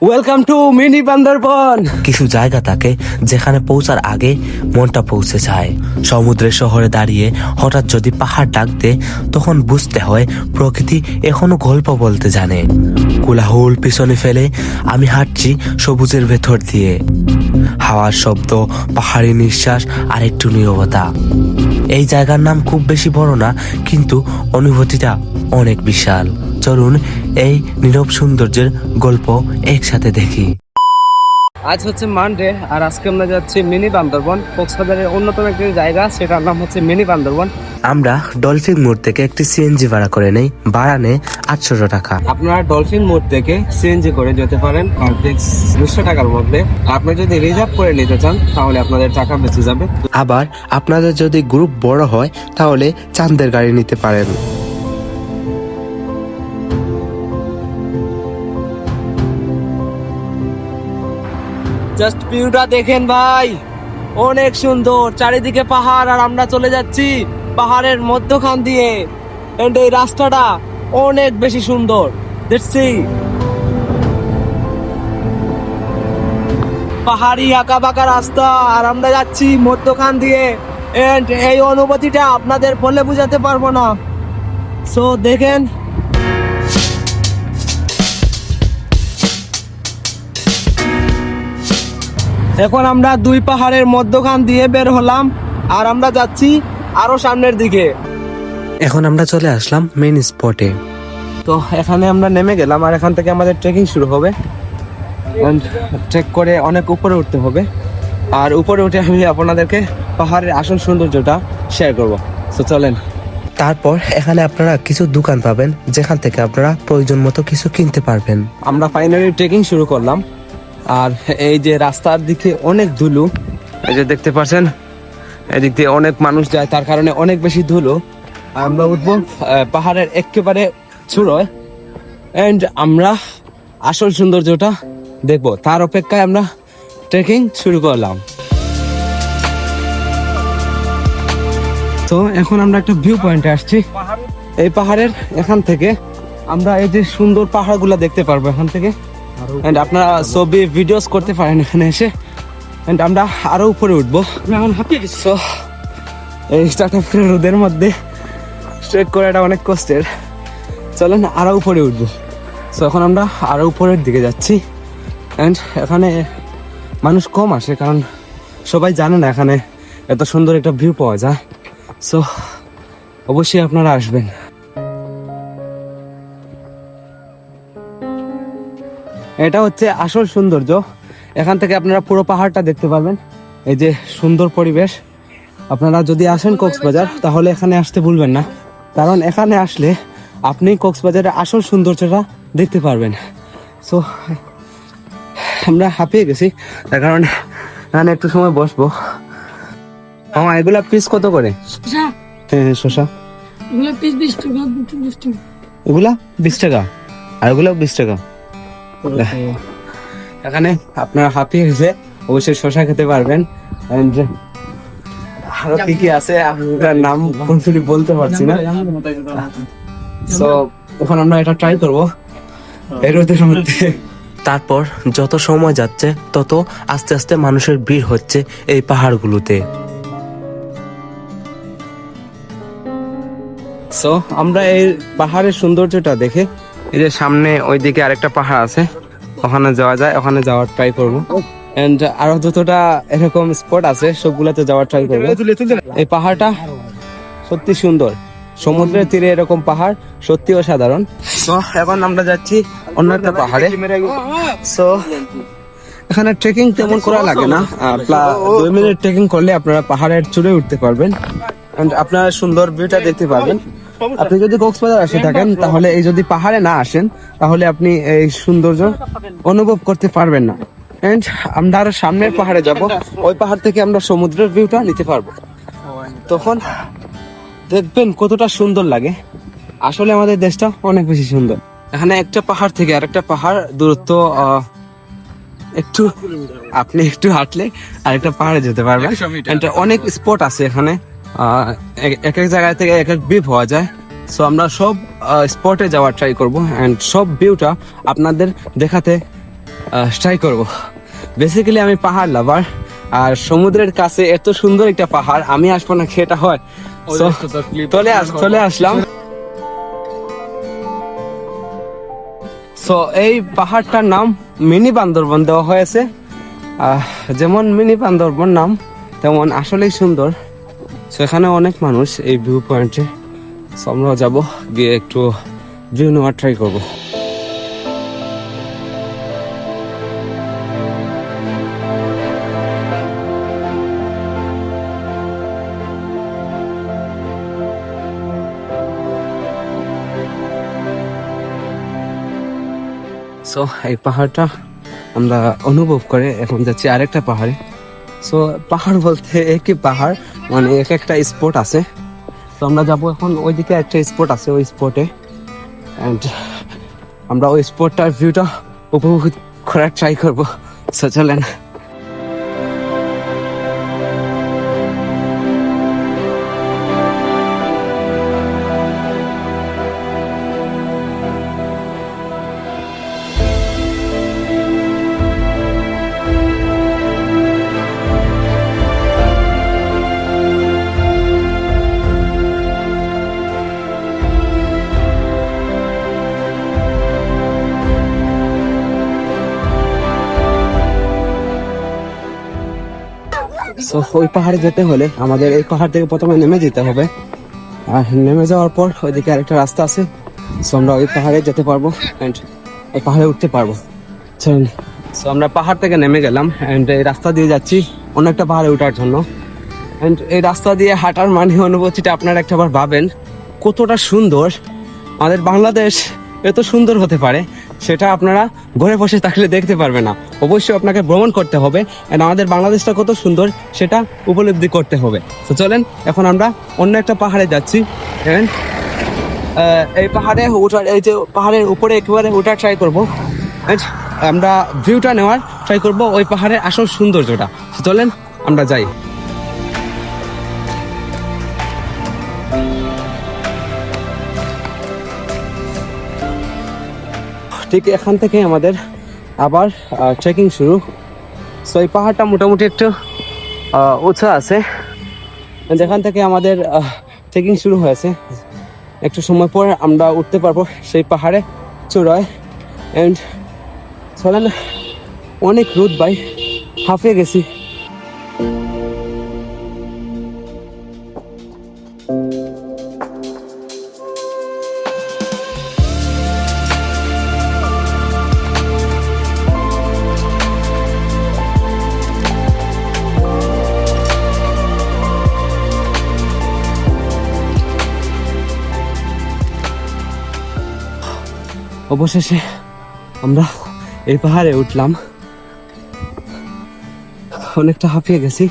Welcome to mini Bandarban কিছু জায়গা থাকে যেখানে পৌঁছার আগে মনটা পৌঁছে যায়। সমুদ্রের শহরে দাঁড়িয়ে হঠাৎ যদি পাহাড় ডাক দে তখন বুঝতে হয় প্রকৃতি এখনও গল্প বলতে জানে। কোলাহল পিছনে ফেলে আমি হাঁটছি সবুজের ভেতর দিয়ে। হাওয়ার শব্দ, পাহাড়ি নিঃশ্বাস আর একটু নীরবতা। এই জায়গার নাম খুব বেশি বড় না, কিন্তু অনুভূতিটা অনেক বিশাল। চলুন এই নীরব সৌন্দর্যের গল্প একসাথে দেখি। আজ হচ্ছে মানডে আর আজকে আমরা যাচ্ছি মিনি বান্দরবন। কক্সবাজারের অন্যতম একটি জায়গা সেটার নাম হচ্ছে মিনি বান্দরবন। আমরা ডলফিন মোড় থেকে একটি সিএনজি ভাড়া করে নেই ভাড়া নেই আটশো টাকা। আপনারা ডলফিন মোড় থেকে সিএনজি করে যেতে পারেন দুশো টাকার মধ্যে। আপনি যদি রিজার্ভ করে নিতে চান তাহলে আপনাদের টাকা বেঁচে যাবে। আবার আপনাদের যদি গ্রুপ বড় হয় তাহলে চান্দের গাড়ি নিতে পারেন। জাস্ট ভিউটা দেখেন ভাই। অনেক সুন্দর। চারিদিকে পাহাড় আর আমরা চলে যাচ্ছি পাহাড়ের মধ্যখান দিয়ে। এন্ড এই রাস্তাটা অনেক বেশি সুন্দর। দেখছি পাহাড়ি আঁকা বাঁকা রাস্তা আর আমরা যাচ্ছি মধ্যখান দিয়ে। এন্ড এই অনুভূতিটা আপনাদের বলে বোঝাতে পারব না। সো দেখেন এখন আমরা দুই পাহাড়ের মধ্যখান দিয়ে বের হলাম আর আমরা যাচ্ছি আরও সামনের দিকে। এখন আমরা চলে আসলাম মেইন স্পটে তো এখানে আমরা নেমে গেলাম আর এখান থেকে আমাদের ট্রেকিং শুরু হবে। ট্রেক করে অনেক উপরে উঠতে হবে। আর উপরে উঠে আমি আপনাদেরকে পাহাড়ের আসল সৌন্দর্যটা শেয়ার করব। তো চলেন। তারপর এখানে আপনারা কিছু দোকান পাবেন যেখান থেকে আপনারা প্রয়োজন মতো কিছু কিনতে পারবেন। আমরা ফাইনালি ট্রেকিং শুরু করলাম। আর এই যে রাস্তার দিকে অনেক ধুলো, এই যে দেখতে পাচ্ছেন এদিক দিয়ে অনেক মানুষ যায়, তার কারণে অনেক বেশি ধুলো। আমরা উঠবো পাহাড়ের একেবারে চূড়োয়। অ্যান্ড আমরা আসল সৌন্দর্যটা দেখব। তার অপেক্ষায় আমরা ট্রেকিং শুরু করলাম। তো এখন আমরা একটা ভিউ পয়েন্টে আসছি। এই পাহাড়ের এখান থেকে আমরা এই যে সুন্দর পাহাড়গুলো দেখতে পারব এখান থেকে। এন্ড আপনারা ছবি ভিডিওস করতে পারেন এখানে এসে। এন্ড আমরা আরও উপরে উঠবো। এখন হাঁপিয়ে গেছি। So, এই স্টার্ট রোদের মধ্যে। স্ট্রেট করাটা অনেক কষ্টের। চলেন আরও উপরে উঠবো। সো এখন আমরা আরও উপরের দিকে যাচ্ছি। এন্ড এখানে মানুষ কম আসে কারণ সবাই জানে না এখানে এত সুন্দর একটা ভিউ পাওয়া যায়। সো অবশ্যই আপনারা আসবেন। এটা হচ্ছে আসল সৌন্দর্য। এখান থেকে আপনারা পুরো পাহাড়টা দেখতে পারবেন। এই যে সুন্দর পরিবেশ। আপনারা যদি আসেন কক্সবাজার তাহলে এখানে আসতে ভুলবেন না। কারণ এখানে আসলে আপনি কক্সবাজারের আসল সৌন্দর্যটা দেখতে পারবেন। সো আমরা হাঁপিয়ে গেছি। তার কারণে এখানে একটু সময় বসবো। মামা এগুলা পিস কত করে? হ্যাঁ শশা। এগুলো পিস বিশ টাকা এগুলা বিশ টাকা? আর এগুলো বিশ টাকা। এখানে আপনার হাঁপিয়ে গেছে অবশ্যই শশা খেতে পারবেন। আরও কি কি আছে? আপনার নাম পুরোপুরি বলতে পারছি না। তো এখন আমরা এটা ট্রাই করব। এর মধ্যে তারপর যত সময় যাচ্ছে তত আস্তে আস্তে মানুষের ভিড় হচ্ছে এই পাহাড়গুলোতে। সো আমরা এই পাহাড়ের সৌন্দর্যটা দেখে এই যে সামনে ওইদিকে আরেকটা পাহাড় আছে, ওখানে যাওয়া যায়, ওখানে যাওয়ার ট্রাই করব। এন্ড আরও যতটা এরকম স্পট আছে, সবগুলাতে যাওয়ার ট্রাই করব। এই পাহাড়টা সত্যি সুন্দর। সমুদ্রের তীরে এরকম পাহাড়, সত্যি অসাধারণ। সো এখন আমরা যাচ্ছি অন্য একটা পাহাড়ে। সো এখানে ট্রেকিং তেমন করা লাগে না। দুই মিনিট ট্রেকিং করলে আপনারা পাহাড়ের চূড়ে উঠতে পারবেন। And আপনারা সুন্দর ভিউটা দেখতে পারবেন। আপনি যদি কক্সবাজার আসে থাকেন তাহলে এই যদি পাহাড়ে না আসেন তাহলে আপনি এই সৌন্দর্য অনুভব করতে পারবেন না। এন্ড আমরা আরও সামনের পাহাড়ে যাব ওই পাহাড় থেকে আমরা সমুদ্রের ভিউটা নিতে পারব। তখন দেখবেন কতটা সুন্দর লাগে। আসলে আমাদের দেশটা অনেক বেশি সুন্দর। এখানে একটা পাহাড় থেকে আরেকটা পাহাড় দূরত্ব আহ, একটু আপনি একটু হাঁটলে আরেকটা পাহাড়ে যেতে পারবেন। অনেক স্পট আছে এখানে। এক- এক এক জায়গা থেকে এক এক ভিউ পাওয়া যায়। সো আমরা সব স্পটে যাওয়ার ট্রাই করব অ্যান্ড সব ভিউটা আপনাদের দেখাতে ট্রাই করব। বেসিক্যালি আমি পাহাড় লাভার আর সমুদ্রের কাছে এত সুন্দর একটা পাহাড় আমি আসব না এটা হয়। চলে আস চলে আসলাম। সো এই পাহাড়টার নাম মিনি বান্দরবন দেওয়া হয়েছে। আহ, যেমন মিনি বান্দরবন নাম তেমন আসলেই সুন্দর। সো এখানে অনেক মানুষ এই ভিউ পয়েন্টে সো আমরাও যাব, গিয়ে একটু ভিউ নেওয়ার ট্রাই করব। সো এই পাহাড়টা আমরা অনুভব করে এখন যাচ্ছি আরেকটা পাহাড়ে। সো পাহাড় বলতে একই পাহাড় মানে এক একটা স্পট আছে। তো আমরা যাব এখন ওইদিকে একটা স্পট আছে, ওই স্পটে অ্যান্ড আমরা ওই স্পটটার ভিউটা উপভোগ করার ট্রাই করব। সো চলেন। সো ওই পাহাড়ে যেতে হলে আমাদের এই পাহাড় থেকে প্রথমে নেমে যেতে হবে। আর নেমে যাওয়ার পর ওইদিকে আরেকটা রাস্তা আছে সো আমরা ওই পাহাড়ে যেতে পারব অ্যান্ড ওই পাহাড়ে উঠতে পারব। সো আমরা পাহাড় থেকে নেমে গেলাম অ্যান্ড এই রাস্তা দিয়ে যাচ্ছি অন্য একটা পাহাড়ে ওঠার জন্য। অ্যান্ড এই রাস্তা দিয়ে হাঁটার মানে অনুভূতিটা আপনারা একটাবার ভাবেন, কতটা সুন্দর। আমাদের বাংলাদেশ এত সুন্দর হতে পারে সেটা আপনারা ঘরে বসে থাকলে দেখতে পারবে না। অবশ্যই আপনাকে ভ্রমণ করতে হবে and আমাদের বাংলাদেশটা কত সুন্দর সেটা উপলব্ধি করতে হবে। তো চলেন, এখন আমরা অন্য একটা পাহাড়ে যাচ্ছি। এই পাহাড়ে ওঠার এই যে পাহাড়ের উপরে একেবারে ওঠার ট্রাই করব। আমরা ভিউটা নেওয়ার ট্রাই করব ওই পাহাড়ের আসল সৌন্দর্যটা। চলেন, আমরা যাই। ঠিক এখান থেকে আমাদের আবার ট্রেকিং শুরু। সো এই পাহাড়টা মোটামুটি একটু উঁচা আছে। যেখান থেকে আমাদের ট্রেকিং শুরু হয়েছে। একটু সময় পর আমরা উঠতে পারব সেই পাহাড়ে, চূড়ায়। অ্যান্ড চলেন, অনেক রোদ বাই হাফিয়ে গেছি। অবশেষে আমরা এই পাহাড়ে উঠলাম। অনেকটা হাঁপিয়ে গেছি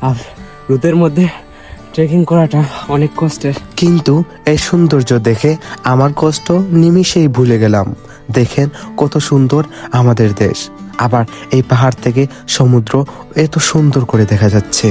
আর রোদের মধ্যে ট্রেকিং করাটা অনেক কষ্টের। কিন্তু এই সৌন্দর্য দেখে আমার কষ্ট নিমিষেই ভুলে গেলাম। দেখেন কত সুন্দর আমাদের দেশ। আবার এই পাহাড় থেকে সমুদ্র এত সুন্দর করে দেখা যাচ্ছে।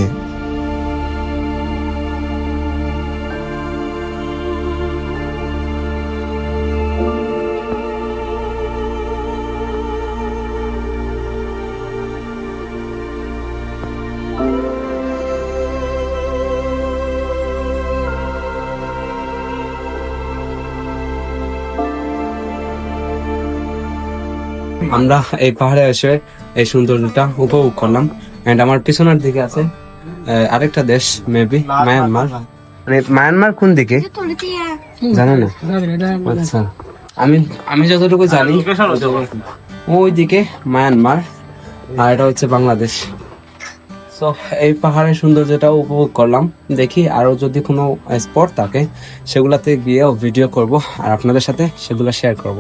আমরা এই পাহাড়ে এসে এই সৌন্দর্যটা উপভোগ করলাম। এন্ড আমার পিছনের দিকে আছে আরেকটা দেশ মেবি মায়ানমার মানে মায়ানমার কোন দিকে? জানো না? আচ্ছা। আমি আমি যতটুকু জানি ওই দিকে মায়ানমার আর এটা হচ্ছে বাংলাদেশ। তো এই পাহাড়ের সৌন্দর্যটা উপভোগ করলাম। দেখি আরও যদি কোনো স্পট থাকে, সেগুলাতে গিয়েও ভিডিও করব, আর আপনাদের সাথে সেগুলো শেয়ার করব।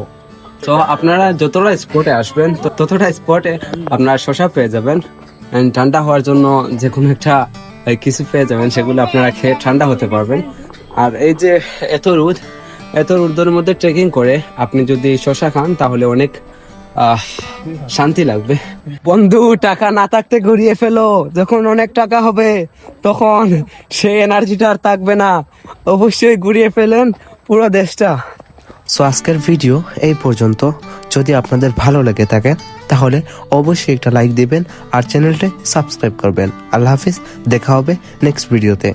তো আপনারা যতটা স্পটে আসবেন ততটা স্পটে আপনারা শশা পেয়ে যাবেন। And ঠান্ডা হওয়ার জন্য যে কোনো একটা কিছু পেয়ে যাবেন, সেগুলো আপনারা খেয়ে ঠান্ডা হতে পারবেন। আর এই যে এত রোদ, এত রোদের মধ্যে ট্রেকিং করে আপনি যদি শশা খান, তাহলে অনেক শান্তি লাগবে। বন্ধু, টাকা না থাকতে ঘুরিয়ে ফেলো। যখন অনেক টাকা হবে, তখন সেই এনার্জিটা আর থাকবে না। অবশ্যই ঘুরিয়ে ফেলেন পুরো দেশটা। সো আজকের ভিডিও এই পর্যন্ত। যদি আপনাদের ভালো লেগে থাকে, তাহলে অবশ্যই একটা লাইক দেবেন আর চ্যানেলটি সাবস্ক্রাইব করবেন। আল্লাহ হাফিজ, দেখা হবে নেক্সট ভিডিওতে।